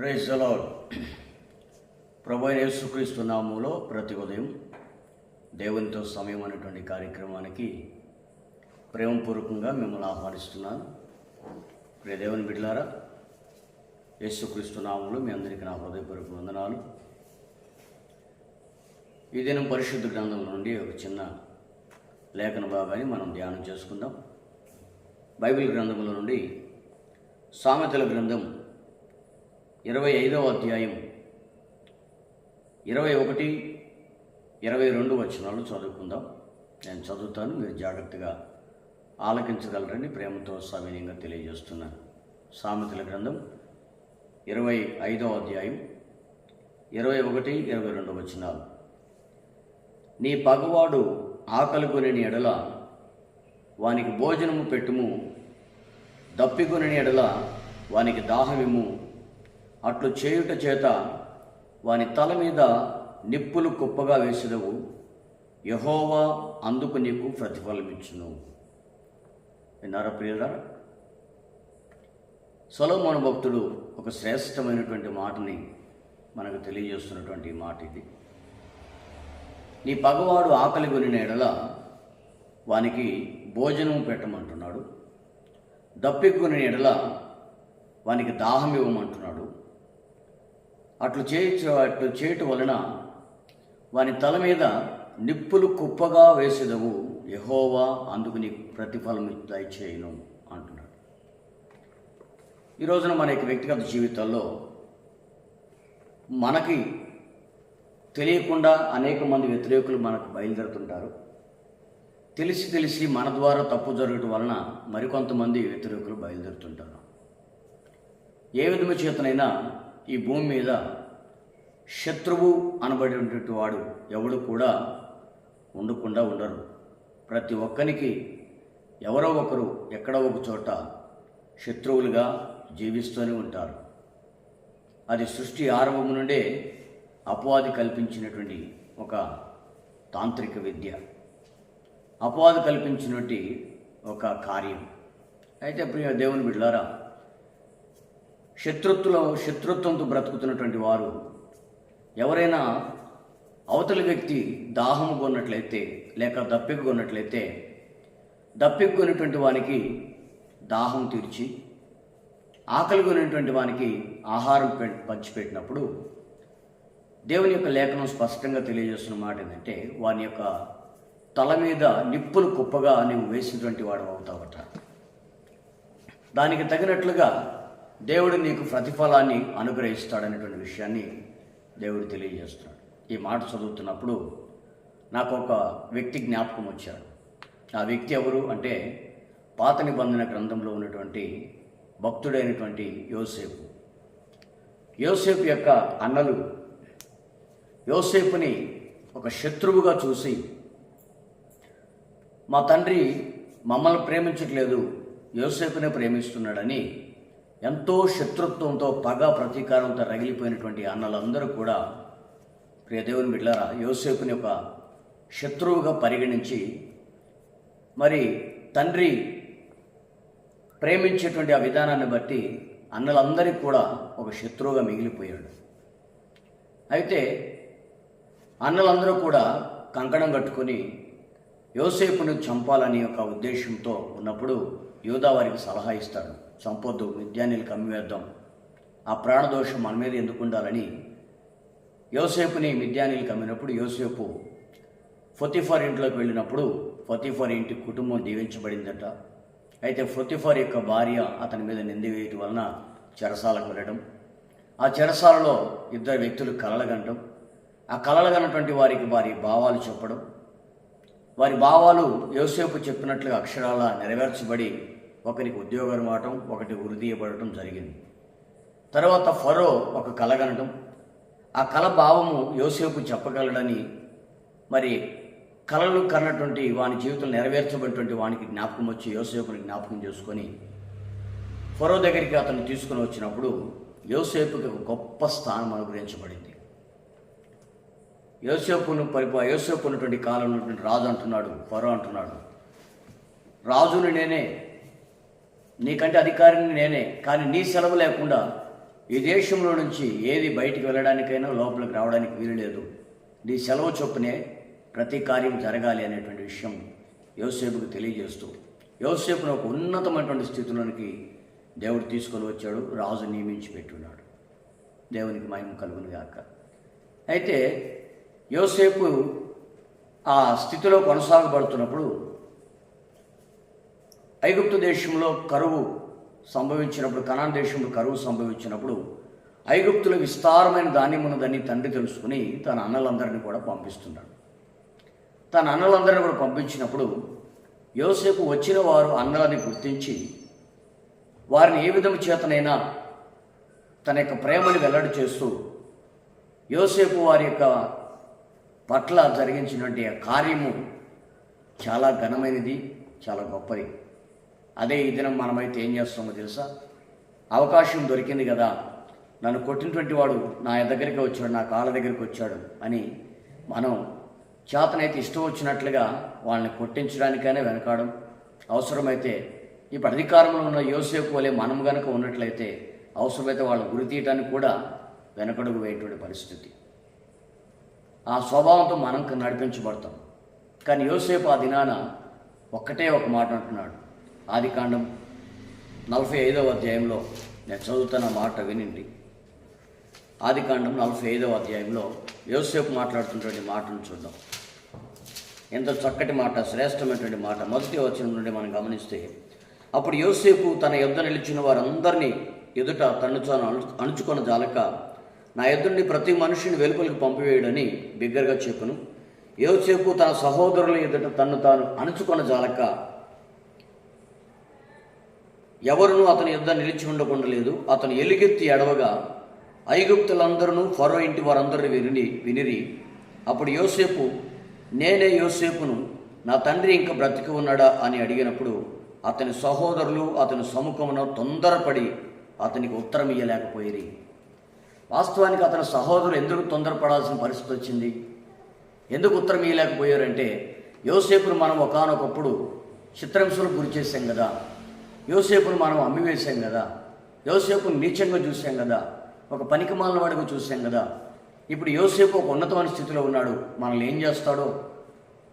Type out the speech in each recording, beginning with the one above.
Praise అలాడ్ ప్రభు యేసుక్రీస్తు నామంలో ప్రతి ఉదయం దేవునితో సమయం అనేటువంటి కార్యక్రమానికి ప్రేమపూర్వకంగా మిమ్మల్ని ఆహ్వానిస్తున్నాను. ప్రియ దేవుని బిడ్లారా యేసుక్రీస్తు నామంలో మీ అందరికీ నా హృదయపూర్వక వందనాలు. ఈ దినం పరిశుద్ధ గ్రంథం నుండి ఒక చిన్న లేఖన భాగాన్ని మనం ధ్యానం చేసుకుందాం. బైబిల్ గ్రంథముల నుండి సామెతల గ్రంథం ఇరవై ఐదవ అధ్యాయం. ఇరవై ఒకటి ఇరవై రెండు వచనాలు చదువుకుందాం. నేను చదువుతాను మీరు జాగ్రత్తగా ఆలకించగలరని ప్రేమతో సవినయంగా తెలియజేస్తున్నాను. సామెతల గ్రంథం ఇరవై ఐదవ అధ్యాయం ఇరవై ఒకటి ఇరవై రెండు వచనాలు. నీ పగవాడు ఆకలి కొనిని ఎడల వానికి భోజనము పెట్టుము దప్పికొనిని ఎడల వానికి దాహమిము అట్లు చేయుట చేత వాని తల మీద నిప్పులు కుప్పగా వేసినవు. యహోవా అందుకు నీకు ప్రతిఫలమిచ్చును. విన్నారా ప్రియులారా? సొలోమోను భక్తుడు ఒక శ్రేష్టమైనటువంటి మాటని మనకు తెలియజేస్తున్నటువంటి మాట ఇది. నీ పగవాడు ఆకలి కొనిన ఎడల వానికి భోజనం పెట్టమంటున్నాడు. దప్పికొనిన ఎడల వానికి దాహం ఇవ్వమంటున్నాడు. అట్లు చేయచ్చు అట్లు చేయటం వలన వాని తల మీద నిప్పులు కుప్పగా వేసేదవు. యహోవా అందుకు నీకు ప్రతిఫలం దయచేయను అంటున్నాడు. ఈ రోజున మన యొక్క వ్యక్తిగత జీవితాల్లో మనకి తెలియకుండా అనేక మంది వ్యతిరేకులు మనకు బయలుదేరుతుంటారు. తెలిసి తెలిసి మన ద్వారా తప్పు జరగటం వలన మరికొంతమంది వ్యతిరేకులు బయలుదేరుతుంటారు. ఏ విధము చేతనైనా ఈ భూమి మీద శత్రువు అనబడినటువంటి వాడు ఎవడు కూడా ఉండకుండా ఉండరు. ప్రతి ఒక్కరికి ఎవరో ఒకరు ఎక్కడో ఒక చోట శత్రువులుగా జీవిస్తూనే ఉంటారు. అది సృష్టి ఆరంభం నుండే అపవాది కల్పించినటువంటి ఒక తాంత్రిక విద్య. అపవాది కల్పించినటువంటి ఒక కార్యం. అయితే ప్రియ దేవుని బిడ్డలారా శత్రుత్వలో శత్రుత్వంతో బ్రతుకుతున్నటువంటి వారు ఎవరైనా అవతలి వ్యక్తి దాహము కొన్నట్లయితే లేక దప్పిక కొన్నట్లయితే దప్పిక కొనేటువంటి వానికి దాహం తీర్చి ఆకలి కొనేటువంటి వానికి ఆహారం పంచిపెట్టినప్పుడు దేవుని యొక్క లేఖనం స్పష్టంగా తెలియజేస్తున్న మాట ఏంటంటే వాని యొక్క తల మీద నిప్పులు కుప్పగా నీవు వేసినటువంటి వాడు అవుతావట. దానికి తగినట్లుగా దేవుడు నీకు ప్రతిఫలాన్ని అనుగ్రహిస్తాడనేటువంటి విషయాన్ని దేవుడు తెలియజేస్తున్నాడు. ఈ మాట చదువుతున్నప్పుడు నాకు ఒక వ్యక్తి జ్ఞాపకం వచ్చాడు ఆ వ్యక్తి ఎవరు అంటే పాత నిబంధన గ్రంథంలో ఉన్నటువంటి భక్తుడైనటువంటి యోసేపు. యోసేపు యొక్క అన్నలు యోసేపుని ఒక శత్రువుగా చూసి మా తండ్రి మమ్మల్ని ప్రేమించట్లేదు యోసేపునే ప్రేమిస్తున్నాడని ఎంతో శత్రుత్వంతో పగ ప్రతీకారంతో రగిలిపోయినటువంటి అన్నలందరూ కూడా ప్రియదేవుని బిడ్డారా యోసేపుని ఒక శత్రువుగా పరిగణించి మరి తండ్రి ప్రేమించేటువంటి ఆ విధానాన్ని బట్టి అన్నలందరికీ కూడా ఒక శత్రువుగా మిగిలిపోయాడు. అయితే అన్నలందరూ కూడా కంకణం కట్టుకొని యోసేపును చంపాలని ఒక ఉద్దేశంతో ఉన్నప్పుడు యోధా వారికి సలహా ఇస్తాడు చంపొద్దు మిద్యానీలు కమ్మివేద్దాం. ఆ ప్రాణదోషం మన మీద ఎందుకు ఉండాలని యోసేపుని మిద్యానీలు కమ్మినప్పుడు యోసేపు ఫొతిఫర్ ఇంట్లోకి వెళ్ళినప్పుడు ఫొతిఫర్ ఇంటి కుటుంబం దీవించబడిందట. అయితే ఫొతిఫర్ యొక్క భార్య అతని మీద నింది వేయటం వలన చెరసాలకు వెళ్ళడం ఆ చెరసాలలో ఇద్దరు వ్యక్తులు కలలగనటం ఆ కలలగనటువంటి వారికి వారి భావాలు చెప్పడం. వారి భావాలు యోసేపు చెప్పినట్లుగా అక్షరాల నెరవేర్చబడి ఒకరికి ఉద్యోగం ఇవ్వటం ఒకటి ఉరిదీయబడటం జరిగింది. తర్వాత ఫరో ఒక కల కనటం. ఆ కల భావము యోసేపు చెప్పగలడని మరి కళలు కన్నటువంటి వాని జీవితంలో నెరవేర్చబడినటువంటి వానికి జ్ఞాపకం వచ్చి యోసేపుని జ్ఞాపకం చేసుకొని ఫరో దగ్గరికి అతను తీసుకుని వచ్చినప్పుడు యోసేపుకి ఒక గొప్ప స్థానం అనుగ్రహించబడింది. యోసేపును పరిపా యోసేపు ఉన్నటువంటి కాలం ఉన్నటువంటి రాజు అంటున్నాడు ఫరో అంటున్నాడు. రాజుని నేనే నీకంటే అధికారిని నేనే కానీ నీ సెలవు లేకుండా ఈ దేశంలో నుంచి ఏది బయటికి వెళ్ళడానికైనా లోపలికి రావడానికి వీలు లేదు నీ సెలవు చొప్పునే ప్రతి కార్యం జరగాలి అనేటువంటి విషయం యోసేపుకు తెలియజేస్తూ యోసేపును ఒక ఉన్నతమైనటువంటి స్థితిలోనికి దేవుడు తీసుకొని వచ్చాడు రాజు నియమించి పెట్టున్నాడు. దేవునికి మహిమ కలుగును గాక. అయితే యోసేపు ఆ స్థితిలో కొనసాగబడుతున్నప్పుడు ఐగుప్తు దేశంలో కరువు సంభవించినప్పుడు కనాన్ దేశంలో కరువు సంభవించినప్పుడు ఐగుప్తులో విస్తారమైన ధాన్యం ఉన్నదని తండ్రి తెలుసుకుని తన అన్నలందరినీ కూడా పంపిస్తున్నాడు. తన అన్నలందరినీ కూడా పంపించినప్పుడు యోసేపు వచ్చిన వారు అన్నలని గుర్తించి వారిని ఏ విధము చేతనైనా తన యొక్క ప్రేమని వెల్లడి చేస్తూ యోసేపు వారి యొక్క పట్ల జరిగించినటువంటి కార్యము చాలా ఘనమైనది చాలా గొప్పది. అదే ఈ దినం మనమైతే ఏం చేస్తామో తెలుసా? అవకాశం దొరికింది కదా. నన్ను కొట్టినటువంటి వాడు నా దగ్గరికి వచ్చాడు నా కాళ్ళ దగ్గరికి వచ్చాడు అని మనం చేతనైతే ఇష్టం వచ్చినట్లుగా వాళ్ళని కొట్టించడానికైనా వెనకాడం అవసరమైతే ఇప్పుడు అధికారంలో ఉన్న యోసేపు వలె మనం గనక ఉన్నట్లయితే అవసరమైతే వాళ్ళు గురి తీయటానికి కూడా వెనకడుగు వేయటువంటి పరిస్థితి. ఆ స్వభావంతో మనం నడిపించబడతాం. కానీ యోసేపు ఆ దినాన ఒక్కటే ఒక మాట అంటున్నాడు. ఆదికాండం నలభై ఐదవ అధ్యాయంలో నేను చదువుతున్న మాట వినండి. ఆదికాండం నలభై ఐదవ అధ్యాయంలో యోసేపు మాట్లాడుతున్నటువంటి మాటను చూద్దాం. ఎంత చక్కటి మాట శ్రేష్టమైనటువంటి మాట. మొదటి వచనం నుండి మనం గమనిస్తే అప్పుడు యోసేపు తన యుద్ధ నిలిచిన వారందరినీ ఎదుట తన్ను తాను అణు జాలక నా ఎదురుని ప్రతి మనిషిని వెలుపలికి పంపివేయడని బిగ్గరగా చెప్పును. యోసేపు తన సహోదరుల ఎదుట తన్ను తాను అణుచుకున్న జాలక ఎవరునూ అతని యుద్ధ నిలిచి ఉండకుండా లేదు అతను ఎలుగెత్తి ఎడవగా ఐగుప్తులందరూ ఫరో ఇంటి వారందరిని విని వినిరి అప్పుడు యోసేపు నేనే యోసేపును నా తండ్రి ఇంకా బ్రతికి ఉన్నాడా? అని అడిగినప్పుడు అతని సహోదరులు అతని సముఖమున తొందరపడి అతనికి ఉత్తరం ఇయ్యలేకపోయిరి. వాస్తవానికి అతని సహోదరులు ఎందుకు తొందరపడాల్సిన పరిస్థితి వచ్చింది? ఎందుకు ఉత్తరం ఇయ్యలేకపోయారంటే యోసేపును మనం ఒకానొకప్పుడు చిత్రహింసలకు గురి చేశాం కదా. యోసేపును మనం అమ్మివేశాం కదా. యోసేపును నీచంగా చూసాం కదా. ఒక పనికి వాడిగా చూసాం కదా. ఇప్పుడు యోసేపు ఒక ఉన్నతమైన స్థితిలో ఉన్నాడు. మనల్ని ఏం చేస్తాడో?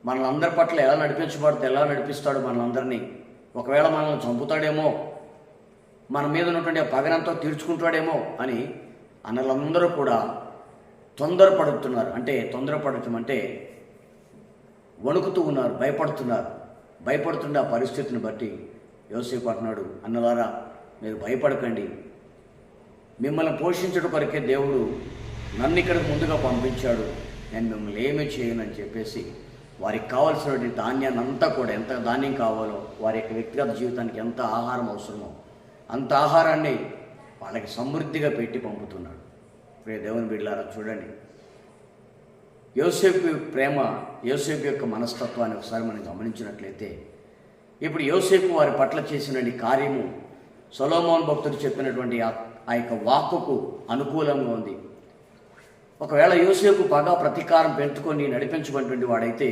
మనల్ని అందరి పట్ల ఎలా నడిపించబడితే ఎలా నడిపిస్తాడు మనల్ని ఒకవేళ మనల్ని చంపుతాడేమో మన మీద ఉన్నటువంటి పగనంతో పగనంతా తీర్చుకుంటాడేమో అని అన్నలందరూ కూడా తొందరపడుతున్నారు. అంటే తొందరపడటం అంటే వణుకుతూ ఉన్నారు భయపడుతున్నారు. భయపడుతున్న ఆ పరిస్థితిని బట్టి యోసేపు అంటున్నాడు అన్నవారా మీరు భయపడకండి. మిమ్మల్ని పోషించడం కొరకే దేవుడు నన్ను ఇక్కడికి ముందుగా పంపించాడు. నేను మిమ్మల్ని ఏమీ చేయనని చెప్పేసి వారికి కావాల్సినటువంటి ధాన్యాన్ని అంతా కూడా ఎంత ధాన్యం కావాలో వారి యొక్క వ్యక్తిగత జీవితానికి ఎంత ఆహారం అవసరమో అంత ఆహారాన్ని వాళ్ళకి సమృద్ధిగా పెట్టి పంపుతున్నాడు. ప్రియ దేవుని బిడ్డలారా చూడండి. యోసేపు ప్రేమ యోసేపు యొక్క మనస్తత్వాన్ని ఒకసారి మనం గమనించినట్లయితే ఇప్పుడు యోసేపు వారి పట్ల చేసిన కార్యము సొలోమోన్ భక్తుడు చెప్పినటువంటి ఆ యొక్క వాక్కుకు అనుకూలంగా ఉంది. ఒకవేళ యోసేపు బాగా ప్రతీకారం పెంచుకొని నడిపించబడినటువంటి వాడైతే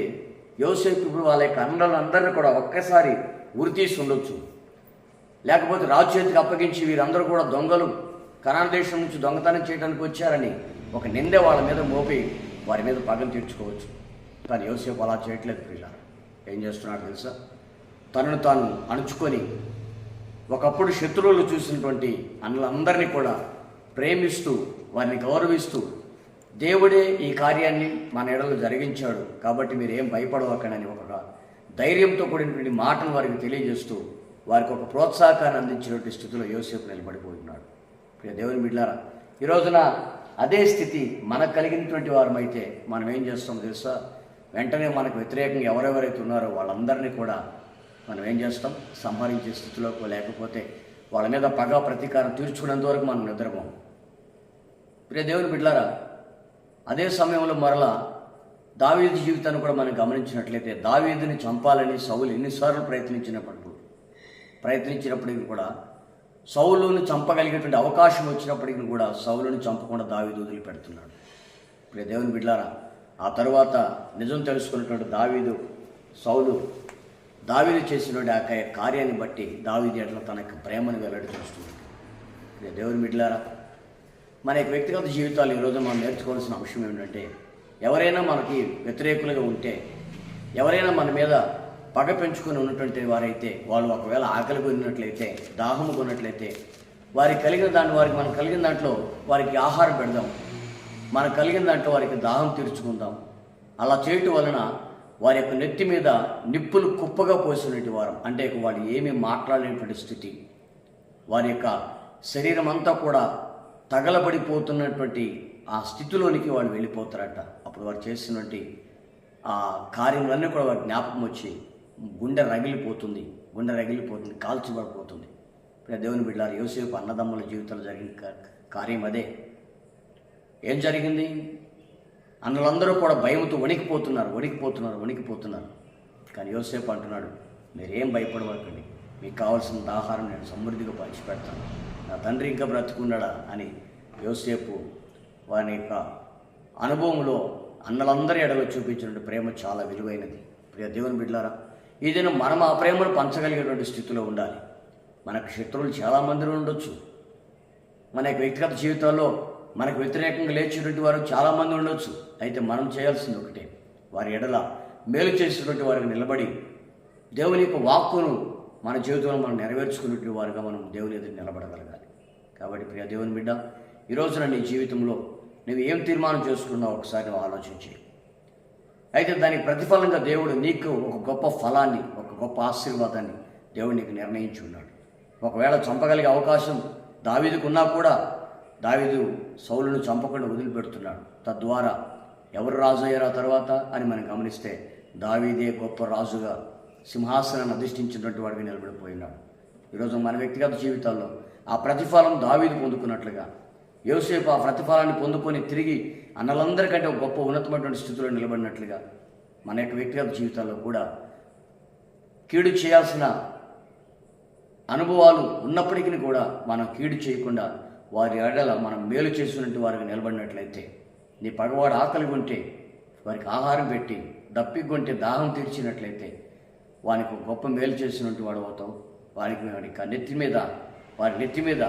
యోసేపు ఇప్పుడు వాళ్ళ యొక్క అన్నలందరినీ కూడా ఒక్కసారి ఉరితీసి ఉండొచ్చు. లేకపోతే రాజు చేతికి అప్పగించి వీరందరూ కూడా దొంగలు కనాన దేశం నుంచి దొంగతనం చేయడానికి వచ్చారని ఒక నిందె వాళ్ళ మీద మోపి వారి మీద పగం తీర్చుకోవచ్చు. కానీ యోసేపు అలా చేయట్లేదు ప్రియుల ఏం చేస్తున్నాడు తెలుసా? తనను తాను అణుచుకొని ఒకప్పుడు శత్రువులు చూసినటువంటి అన్నలందరినీ కూడా ప్రేమిస్తూ వారిని గౌరవిస్తూ దేవుడే ఈ కార్యాన్ని మన ఎడలో జరిగించాడు. కాబట్టి మీరు ఏం భయపడవకనని ఒక ధైర్యంతో కూడినటువంటి మాటను వారికి తెలియజేస్తూ వారికి ఒక ప్రోత్సాహకాన్ని అందించినటువంటి స్థితిలో యోసేపు నిలబడిపోతున్నాడు. ప్రియ దేవుని బిడ్డారా ఈ రోజున అదే స్థితి మనకు కలిగినటువంటి వారమైతే మనం ఏం చేస్తాం తెలుసా? వెంటనే మనకు వ్యతిరేకంగా ఎవరెవరైతే ఉన్నారో వాళ్ళందరినీ కూడా మనం ఏం చేస్తాం? సంహరించే స్థితిలోకి లేకపోతే వాళ్ళ మీద పగ ప్రతీకారం తీర్చుకునేంత వరకు మనం నిద్రపోం. ప్రియ దేవుని బిడ్లారా అదే సమయంలో మరలా దావీదు జీవితాన్ని కూడా మనం గమనించినట్లయితే దావీదుని చంపాలని సౌలు ఎన్నిసార్లు ప్రయత్నించినప్పుడు ప్రయత్నించినప్పటికీ కూడా సౌలును చంపగలిగేటువంటి అవకాశం వచ్చినప్పటికీ కూడా సౌలును చంపకుండా దావీదు వదిలిపెడుతున్నాడు. ప్రియ దేవుని బిడ్లారా ఆ తర్వాత నిజం తెలుసుకున్నటువంటి దావీదు సౌలు దావీదు చేసినటువంటి ఆ కార్యాన్ని బట్టి దావీది ఎట్లా తన యొక్క ప్రేమను వెల్లడి చేస్తుంది దేవుని మిడ్లారా మన యొక్క వ్యక్తిగత జీవితాలు ఈరోజు మనం నేర్చుకోవాల్సిన అంశం ఏమిటంటే ఎవరైనా మనకి వ్యతిరేకులుగా ఉంటే ఎవరైనా మన మీద పగ పెంచుకొని ఉన్నటువంటి వారైతే వాళ్ళు ఒకవేళ ఆకలి కొన్నట్లయితే దాహము కొన్నట్లయితే వారికి కలిగిన దాన్ని వారికి మనం కలిగిన దాంట్లో వారికి ఆహారం పెడదాం. మనకు కలిగిన దాంట్లో వారికి దాహం తీర్చుకుందాం. అలా చేయటం వలన వారి యొక్క నెత్తి మీద నిప్పులు కుప్పగా పోసినటువంటి వారం. అంటే వాళ్ళు వాడు ఏమీ మాట్లాడలేనటువంటి స్థితి. వారి యొక్క శరీరం అంతా కూడా తగలబడిపోతున్నటువంటి ఆ స్థితిలోనికి వాళ్ళు వెళ్ళిపోతారట. అప్పుడు వారు చేసినటువంటి ఆ కార్యములన్నీ కూడా వారి జ్ఞాపకం వచ్చి గుండె రగిలిపోతుంది. గుండె రగిలిపోతుంది కాల్చిబడిపోతుంది ఇప్పుడు దేవుని బిడ్డారు యోసేపు అన్నదమ్ముల జీవితంలో జరిగిన కార్యం అదే. ఏం జరిగింది? అన్నలందరూ కూడా భయంతో వణికిపోతున్నారు వణికిపోతున్నారు వణికిపోతున్నారు. కానీ యోసేపు అంటున్నాడు మీరేం భయపడవకండి. మీకు కావాల్సిన ఆహారం నేను సమృద్ధిగా పంచిపెడతాను. నా తండ్రి ఇంకా బ్రతుకున్నాడా? అని యోసేపు వారి యొక్క అనుభవంలో అన్నలందరి ఎడలో చూపించిన ప్రేమ చాలా విలువైనది. ప్రియ దేవుని బిడ్డారా ఈ దినం మనం ఆ ప్రేమను పంచగలిగేటువంటి స్థితిలో ఉండాలి. మనకు శత్రువులు చాలామంది ఉండొచ్చు. మన యొక్క వ్యక్తిగత జీవితాల్లో మనకు వ్యతిరేకంగా లేచినటువంటి వారు చాలామంది ఉండొచ్చు. అయితే మనం చేయాల్సింది ఒకటే. వారి ఎడల మేలు చేసినటువంటి వారికి నిలబడి దేవుని యొక్క వాక్కును మన జీవితంలో మనం నెరవేర్చుకున్నటువంటి వారుగా మనం దేవుని ఎదురు నిలబడగలగాలి. కాబట్టి ప్రియ దేవుని బిడ్డ ఈ రోజున నీ జీవితంలో నువ్వు ఏం తీర్మానం చేసుకున్నావు ఒకసారి నువ్వు ఆలోచించి అయితే దానికి ప్రతిఫలంగా దేవుడు నీకు ఒక గొప్ప ఫలాన్ని ఒక గొప్ప ఆశీర్వాదాన్ని దేవుడు నీకు నిర్ణయించి ఉన్నాడు. ఒకవేళ చంపగలిగే అవకాశం దావీదుకు ఉన్నా కూడా దావీదు సౌలును చంపకుండా వదిలిపెడుతున్నాడు. తద్వారా ఎవరు రాజు అయ్యారు తర్వాత అని మనం గమనిస్తే దావీదే గొప్ప రాజుగా సింహాసనాన్ని అధిష్ఠించినటువంటి వాడికి నిలబడిపోయినాడు. ఈరోజు మన వ్యక్తిగత జీవితాల్లో ఆ ప్రతిఫలం దావీదు పొందుకున్నట్లుగా యోసేపు ఆ ప్రతిఫలాన్ని పొందుకొని తిరిగి అన్నలందరికంటే ఒక గొప్ప ఉన్నతమైనటువంటి స్థితిలో నిలబడినట్లుగా మన యొక్క వ్యక్తిగత జీవితాల్లో కూడా కీడు చేయాల్సిన అనుభవాలు ఉన్నప్పటికీ కూడా మనం కీడు చేయకుండా వారి అడల మనం మేలు చేసినట్టు వారికి నిలబడినట్లయితే నీ పగవాడు ఆకలి ఉంటే వారికి ఆహారం పెట్టి దప్పికొంటే దాహం తీర్చినట్లయితే వానికి గొప్ప మేలు చేసినట్టు వాడు అవుతావు. వారికి వాడికి ఆ నెత్తి మీద వారి నెత్తి మీద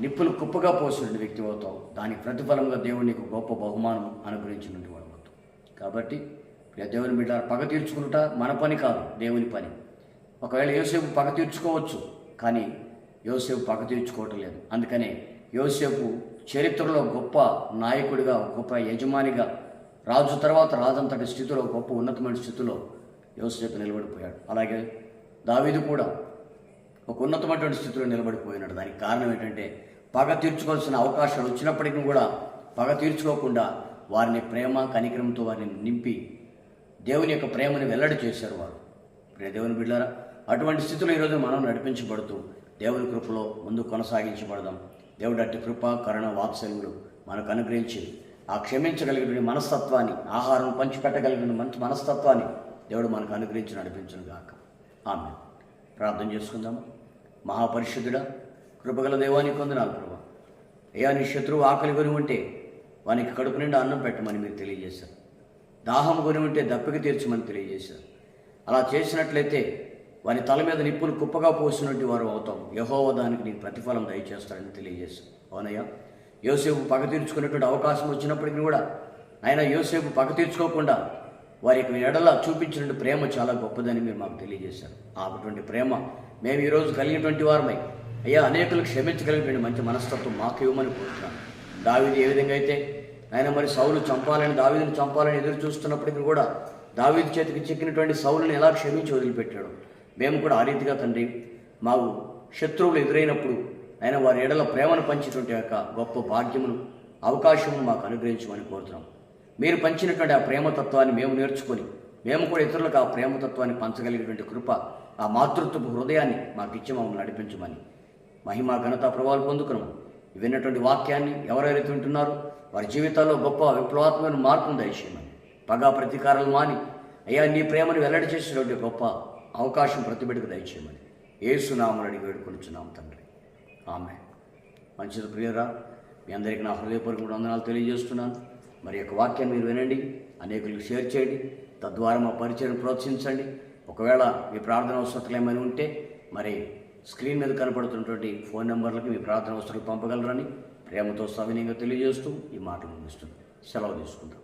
నిప్పులు కుప్పగా పోసినటువంటి వ్యక్తి అవుతావు. దానికి ప్రతిఫలంగా దేవుడు నీకు గొప్ప బహుమానం అనుగ్రహించినటువంటి వాడు అవుతావు. కాబట్టి దేవుని బిడ్డ పగ తీర్చుకుంటా మన పని కాదు దేవుని పని. ఒకవేళ యోసేపు పగ తీర్చుకోవచ్చు కానీ యోసేపు పగ తీర్చుకోవటం లేదు. అందుకనే యోసేపు చరిత్రలో గొప్ప నాయకుడిగా గొప్ప యజమానిగా రాజు తర్వాత రాజంతటి స్థితిలో గొప్ప ఉన్నతమైన స్థితిలో యోసేపు నిలబడిపోయాడు. అలాగే దావీదు కూడా ఒక ఉన్నతమైనటువంటి స్థితిలో నిలబడిపోయినాడు. దానికి కారణం ఏంటంటే పగ తీర్చుకోవాల్సిన అవకాశాలు వచ్చినప్పటికీ కూడా పగ తీర్చుకోకుండా వారిని ప్రేమ కనికరంతో వారిని నింపి దేవుని యొక్క ప్రేమని వెల్లడి చేశారు వారు. ప్రియ దేవుని బిడ్డారా అటువంటి స్థితిలో ఈరోజు మనం నడిపించబడుతూ దేవుని కృపలో ముందు కొనసాగించబడదాం. దేవుడు అట్టి కృప కరుణ వాత్సల్యులు మనకు అనుగ్రహించి ఆ క్షమించగలిగిన మనస్తత్వాన్ని ఆహారం పంచిపెట్టగలిగిన మంచి మనస్తత్వాన్ని దేవుడు మనకు అనుగ్రహించి నడిపించను గాక. ఆమె ప్రార్థన చేసుకుందాము మహాపరిశుద్ధుడా కృపగల దేవానికి వందనాలు ప్రభా. అయ్యా నీ శత్రువు ఆకలి కొని ఉంటే వానికి కడుపు నిండా అన్నం పెట్టమని మీరు తెలియజేశారు. దాహం కొని ఉంటే దప్పిక తీర్చమని తెలియజేశారు. అలా చేసినట్లయితే వారి తల మీద నిప్పులు కుప్పగా పోసినట్టు వారు అవుతాం. యహోవ దానికి నీకు ప్రతిఫలం దయచేస్తాడని తెలియజేశారు అవునయ్యా? యోసేపు పగ తీర్చుకునేటువంటి అవకాశం వచ్చినప్పటికీ కూడా ఆయన యోసేపు పగ తీర్చుకోకుండా వారి యొక్క ఎడల చూపించిన ప్రేమ చాలా గొప్పదని మీరు మాకు తెలియజేశారు. అటువంటి ప్రేమ మేము ఈరోజు కలిగినటువంటి వారమై అయ్యా అనేకులు క్షమించగలిగినటువంటి మంచి మనస్తత్వం మాకు ఇవ్వమని కోరుతున్నాను దావిది ఏ విధంగా అయితే ఆయన మరి సౌలు చంపాలని దావీదుని చంపాలని ఎదురు చూస్తున్నప్పటికీ కూడా దావీదు చేతికి చిక్కినటువంటి సౌలుని ఎలా క్షమించి వదిలిపెట్టాడు మేము కూడా ఆ రీతిగా తండ్రి మాకు శత్రువులు ఎదురైనప్పుడు ఆయన వారి ఎడల ప్రేమను పంచేటువంటి యొక్క గొప్ప భాగ్యమును అవకాశమును మాకు అనుగ్రహించమని కోరుతున్నాం. మీరు పంచినటువంటి ఆ ప్రేమతత్వాన్ని మేము నేర్చుకొని మేము కూడా ఇతరులకు ఆ ప్రేమతత్వాన్ని పంచగలిగినటువంటి కృప ఆ మాతృత్వపు హృదయాన్ని మాకు ఇచ్చి మమ్మల్ని నడిపించమని మహిమా ఘనత ప్రభావాలు పొందుకున్నాము విన్నటువంటి వాక్యాన్ని ఎవరెవరైతే వింటున్నారో వారి జీవితాల్లో గొప్ప విప్లవాత్మకమైన మార్పును దయచేయమని పగా ప్రతీకారాలు మాని అయ్యా నీ ప్రేమను వెల్లడి చేసినటువంటి గొప్ప అవకాశం ప్రతిబిడకు దయచేయమని ఏసునామని వేడుకొనుచున్నాం తండ్రి. ఆమె మంచిది ప్రియరా మీ అందరికీ నా హృదయపూర్వక వందనాలు తెలియజేస్తున్నాను. మరి యొక్క వాక్యం మీరు వినండి అనేకులకు షేర్ చేయండి తద్వారా మా పరిచయం ప్రోత్సహించండి. ఒకవేళ మీ ప్రార్థన అవసరాలు ఏమైనా ఉంటే మరి స్క్రీన్ మీద కనపడుతున్నటువంటి ఫోన్ నెంబర్లకు మీ ప్రార్థన అవసరాలు పంపగలరని ప్రేమతో సవినయంగా తెలియజేస్తూ ఈ మాటలు ముగిస్తుంది సెలవు తీసుకుందాం.